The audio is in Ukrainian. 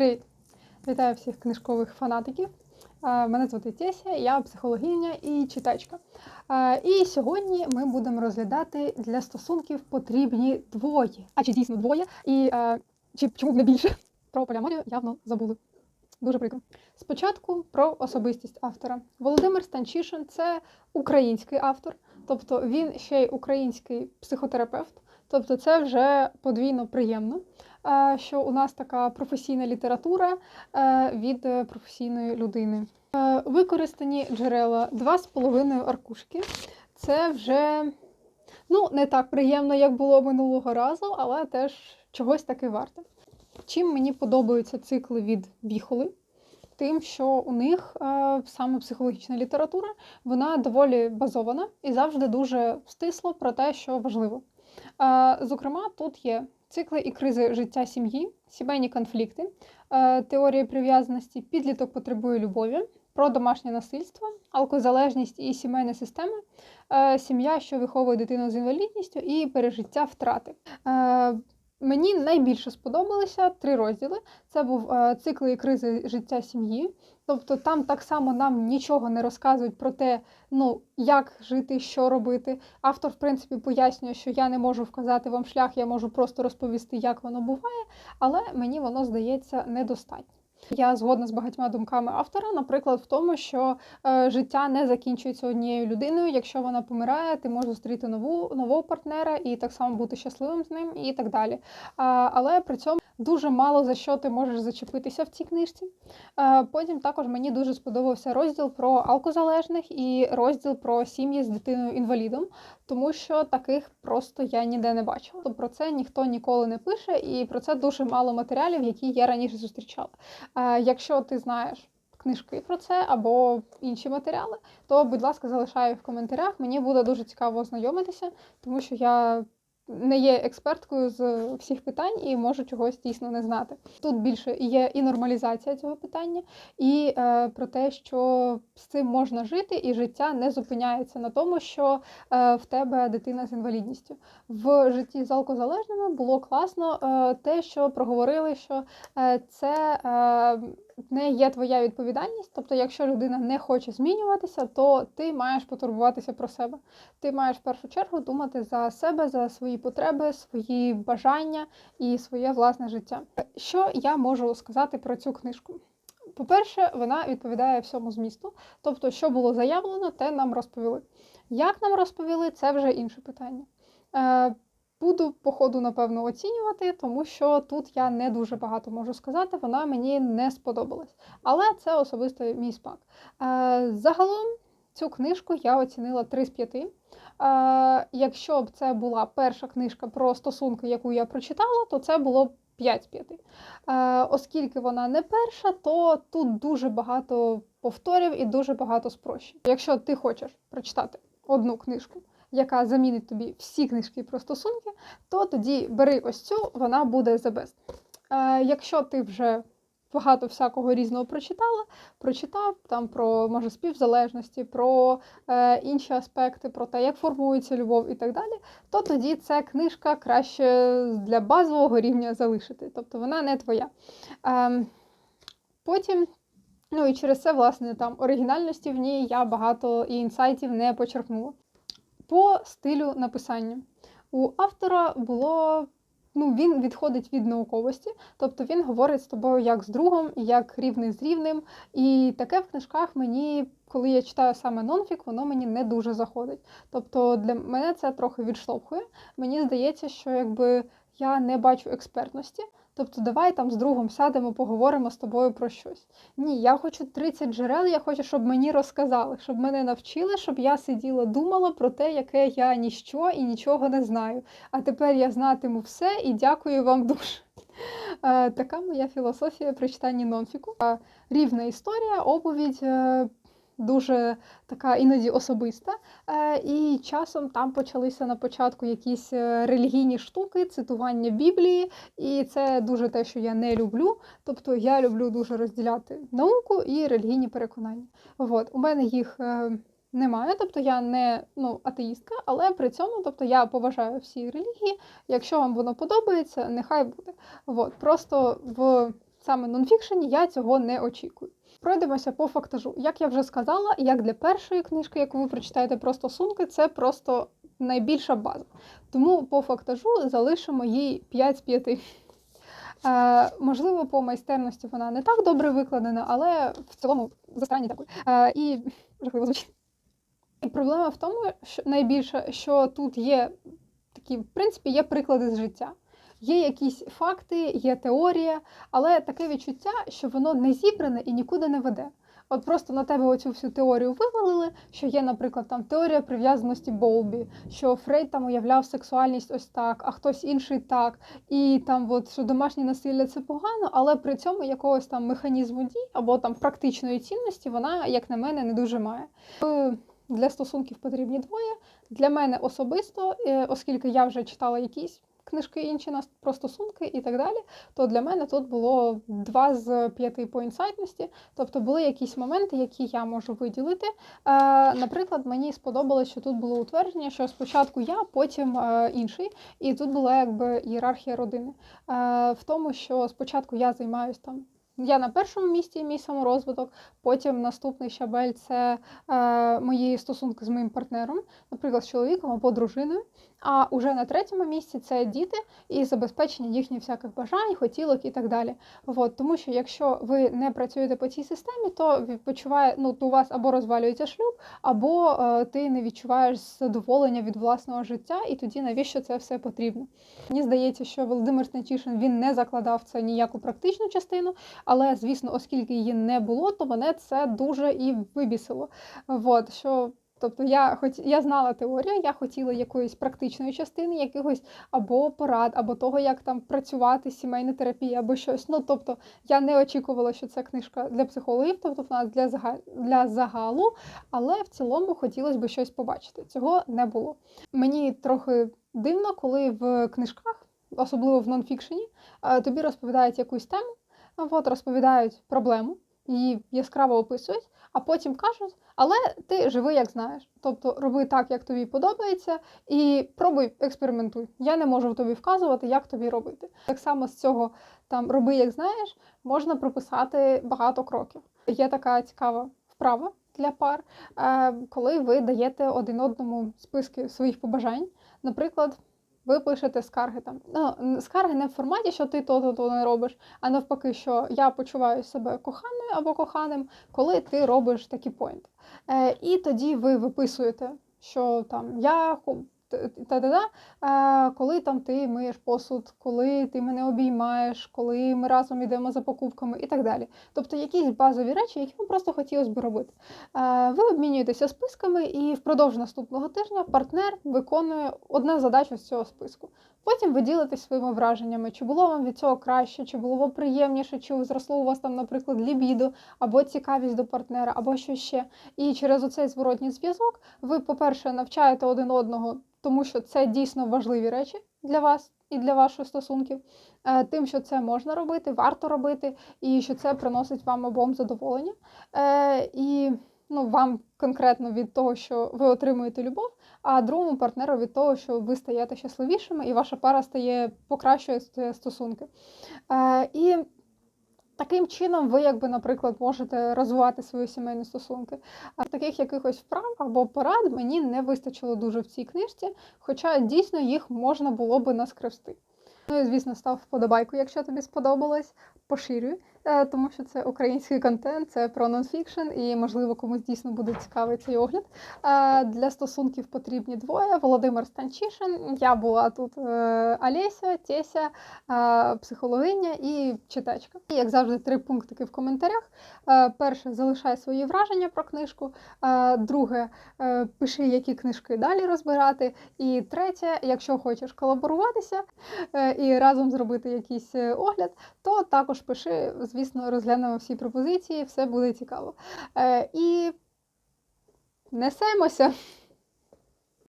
Привіт! Вітаю всіх книжкових фанатиків. Мене звати Теся, я психологиня і читачка. І сьогодні ми будемо розглядати для стосунків потрібні двоє. А чи дійсно двоє? І чи чому б не більше? Про поліаморію явно забули. Дуже прикро. Спочатку про особистість автора. Володимир Станчишин це український автор, тобто він ще й український психотерапевт. Тобто це вже подвійно приємно, е, що у нас така професійна література е, від професійної людини. Е, Використані джерела 2,5 аркушки. Це вже ну, не так приємно, як було минулого разу, але теж чогось таки варте. Чим мені подобаються цикли від Віхоли? Тим, що у них саме психологічна література, вона доволі базована і завжди дуже стисло про те, що важливо. Зокрема, тут є цикли і кризи життя сім'ї, сімейні конфлікти, теорія прив'язаності, підліток потребує любові, про домашнє насильство, алкозалежність і сімейна система, сім'я, що виховує дитину з інвалідністю, і пережиття втрати. Е, Мені найбільше сподобалися три розділи. Це був цикли цикл і кризи життя сім'ї. Тобто там так само нам нічого не розказують про те, ну як жити, що робити. Автор, в принципі, пояснює, що я не можу вказати вам шлях, я можу просто розповісти, як воно буває, але мені воно здається недостатньо. Я згодна з багатьма думками автора, наприклад, в тому, що е, життя не закінчується однією людиною. Якщо вона помирає, ти можеш зустріти нову нового партнера і так само бути щасливим з ним, і так далі. Але при цьому дуже мало за що ти можеш зачепитися в цій книжці. Потім також мені дуже сподобався розділ про алкозалежних і розділ про сім'ї з дитиною-інвалідом, тому що таких просто я ніде не бачила. Про це ніхто ніколи не пише, і про це дуже мало матеріалів, які я раніше зустрічала. Якщо ти знаєш. Книжки про це або інші матеріали, то, будь ласка, залишаю в коментарях. Мені буде дуже цікаво ознайомитися, тому що я не є експерткою з всіх питань і можу чогось дійсно не знати. Тут більше є і нормалізація цього питання, і е, про те, що з цим можна жити, і життя не зупиняється на тому, що е, в тебе дитина з інвалідністю. В житті з алкозалежними було класно е, те, що проговорили, що е, це. Е, не є твоя відповідальність, тобто, якщо людина не хоче змінюватися, то ти маєш потурбуватися про себе. Ти маєш в першу чергу думати за себе, за свої потреби, свої бажання і своє власне життя. Що я можу сказати про цю книжку? По-перше, вона відповідає всьому змісту, тобто, що було заявлено, те нам розповіли. Як нам розповіли, це вже інше питання. Буду, по ходу, напевно, оцінювати, тому що тут я не дуже багато можу сказати, вона мені не сподобалась. Але це особисто мій смак. Е, Загалом цю книжку я оцінила 3 з 5. Е, Якщо б це була перша книжка про стосунки, яку я прочитала, то це було б 5 з 5. Е, Оскільки вона не перша, то тут дуже багато повторів і дуже багато спрощень. Якщо ти хочеш прочитати одну книжку, яка замінить тобі всі книжки про стосунки, то тоді бери ось цю, вона буде the best. Е, Якщо ти вже багато всякого різного прочитала, прочитав там про може співзалежності, про е, інші аспекти, про те, як формується любов і так далі, то тоді ця книжка краще для базового рівня залишити. Тобто вона не твоя. Е, потім. Ну і через це, власне, там оригінальності в ній я багато і інсайтів не почерпнула. По стилю написання у автора було. Ну, він відходить від науковості, тобто він говорить з тобою як з другом, як рівний з рівним. І таке в книжках мені, коли я читаю саме нонфік, воно мені не дуже заходить. Тобто для мене це трохи відштовхує. Мені здається, що якби я не бачу експертності. Тобто, давай там з другом сядемо, поговоримо з тобою про щось. Ні, я хочу 30 джерел, я хочу, щоб мені розказали, щоб мене навчили, щоб я сиділа, думала про те, яке я ніщо і нічого не знаю. А тепер я знатиму все і дякую вам дуже. Е, така моя філософія при читанні нонфіку. Е, Рівна історія, оповідь. Дуже така іноді особиста, Е, і часом там почалися на початку якісь е, релігійні штуки, цитування Біблії, і це дуже те, що я не люблю. Тобто я люблю дуже розділяти науку і релігійні переконання. От у мене їх е, немає, тобто я не ну, атеїстка, але при цьому тобто, я поважаю всі релігії. Якщо вам воно подобається, нехай буде. От, просто в саме нонфікшені я цього не очікую. Пройдемося по фактажу. Як я вже сказала, як для першої книжки, яку ви прочитаєте про стосунки, це просто найбільша база. Тому по фактажу залишимо їй 5 з 5. Е, можливо, по майстерності вона не так добре викладена, але в цілому засранні такої. Е, і жахливо звучить. Проблема в тому, що найбільше, що тут є такі, в принципі, є приклади з життя. Є якісь факти, є теорія, але таке відчуття, що воно не зібране і нікуди не веде. От просто на тебе оцю всю теорію вивалили, що є, наприклад, там теорія прив'язаності Болбі, що Фрейд там уявляв сексуальність ось так, а хтось інший так, і там от що домашнє насилля це погано, але при цьому якогось там механізму дій або там практичної цінності вона, як на мене, не дуже має. Е, Для стосунків потрібні двоє. Для мене особисто, е, оскільки я вже читала якісь книжки інші нас про стосунки і так далі, то для мене тут було два з п'яти по інсайтності. Тобто були якісь моменти, які я можу виділити. Е, наприклад, мені сподобалось, що тут було утвердження, що спочатку я, потім е, інший, і тут була якби ієрархія родини. Е, в тому, що спочатку я займаюся там. Я на першому місці мій саморозвиток, потім наступний щабель це е, мої стосунки з моїм партнером, наприклад, з чоловіком або дружиною. А уже на третьому місці це діти і забезпечення їхніх всяких бажань, хотілок і так далі. От, тому що якщо ви не працюєте по цій системі, то відпочиває, ну, то у вас або розвалюється шлюб, або е, ти не відчуваєш задоволення від власного життя, і тоді навіщо це все потрібно? Мені здається, що Володимир Станчишин він не закладав це ніяку практичну частину, але звісно, оскільки її не було, то мене це дуже і вибісило. От, що Тобто я хоч я знала теорію, я хотіла якоїсь практичної частини, якихось або порад, або того, як там працювати, сімейна терапія, або щось. Ну тобто я не очікувала, що це книжка для психологів, тобто вона для загалу, для загалу, але в цілому хотілося б щось побачити. Цього не було. Мені трохи дивно, коли в книжках, особливо в нонфікшені, тобі розповідають якусь тему, от розповідають проблему, її яскраво описують а потім кажуть, але ти живи, як знаєш. Тобто роби так, як тобі подобається, і пробуй, експериментуй. Я не можу тобі вказувати, як тобі робити. Так само з цього там роби, як знаєш, можна прописати багато кроків. Є така цікава вправа для пар, е, коли ви даєте один одному списки своїх побажань, наприклад ви пишете скарги там. Ну, Скарги не в форматі, що ти то-то то не робиш, а навпаки, що я почуваю себе коханою або коханим, коли ти робиш такі поінти. Е, І тоді ви виписуєте, що там я та-да-да, коли там ти миєш посуд, коли ти мене обіймаєш, коли ми разом йдемо за покупками і так далі. Тобто якісь базові речі, які вам просто хотілося б робити. Ви обмінюєтеся списками, і впродовж наступного тижня партнер виконує одну задачу з цього списку. Потім ви ділитесь своїми враженнями, чи було вам від цього краще, чи було вам приємніше, чи зросло у вас там, наприклад, лібідо, або цікавість до партнера, або що ще. І через оцей зворотній зв'язок ви, по-перше, навчаєте один одного тому що це дійсно важливі речі для вас і для ваших стосунків, е, тим, що це можна робити, варто робити, і що це приносить вам обом задоволення. Е, і ну, вам конкретно від того, що ви отримуєте любов, а другому партнеру від того, що ви стаєте щасливішими, і ваша пара стає покращує стосунки. Е, і Таким чином, ви, якби, наприклад, можете розвивати свої сімейні стосунки. А таких якихось вправ або порад мені не вистачило дуже в цій книжці, хоча дійсно їх можна було би наскрести. Ну і звісно, став вподобайку, якщо тобі сподобалось, поширюй. Е, тому що це український контент, це про нонфікшн, і, можливо, комусь дійсно буде цікавий цей огляд. Е, для стосунків потрібні двоє: Володимир Станчишин. Я була тут е, Олеся, Теся, психологиня і читачка. І, як завжди, три пунктики в коментарях. Перше, залишай свої враження про книжку. Друге, пиши, які книжки далі розбирати. І третє, якщо хочеш колаборуватися і разом зробити якийсь огляд, то також пиши звісно, розглянемо всі пропозиції, все буде цікаво. Е, І несемося.